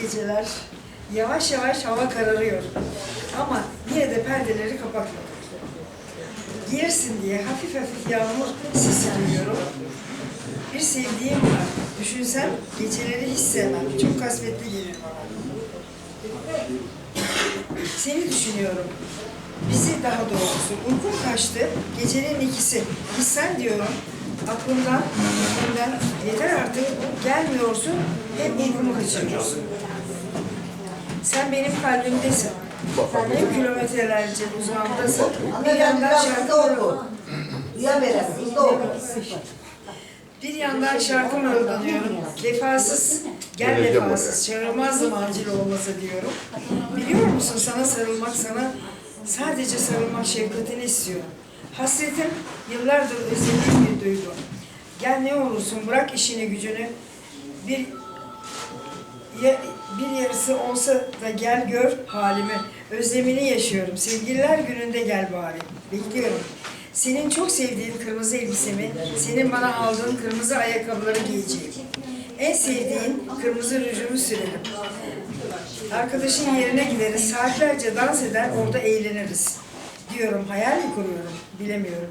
geceler. Yavaş yavaş hava kararıyor. Ama yine de perdeleri kapatmadım. Girsin diye hafif hafif yağmur sesi duyuyorum. Bir sevdiğim var. Düşünsem geceleri hiç sevmem. Çok kasvetli gelir bana. Seni düşünüyorum. Bizi daha doğrusu. Uykum kaçtı. Gecenin ikisi. Biz sen diyorum. Aklımdan, aklımdan yeter artık gelmiyorsun. Hep uykumu kaçırıyorsun. Sen benim kalbimdesin. Ne kilometrelerce uzağımdasın. Bir yandan şarkı Duya veren hızlı oku. bir yandan şarkı mırıldanıyorum. Vefasız, gel vefasız, çağırmazdım acil olmasa diyorum. Biliyor musun sana sarılmak, sana sadece sarılmak şefkatini istiyorum. Hasretim yıllardır özlediğim bir duygu. Gel ne olursun bırak işini gücünü. Bir bir yarısı olsa da gel gör halimi. Özlemini yaşıyorum. Sevgililer gününde gel bari. Bekliyorum. Senin çok sevdiğin kırmızı elbisemi, senin bana aldığın kırmızı ayakkabıları giyeceğim. En sevdiğin kırmızı rujumu sürerim. Arkadaşın yerine gideriz, saatlerce dans eder, orada eğleniriz. Diyorum, hayal mi kuruyorum? Bilemiyorum.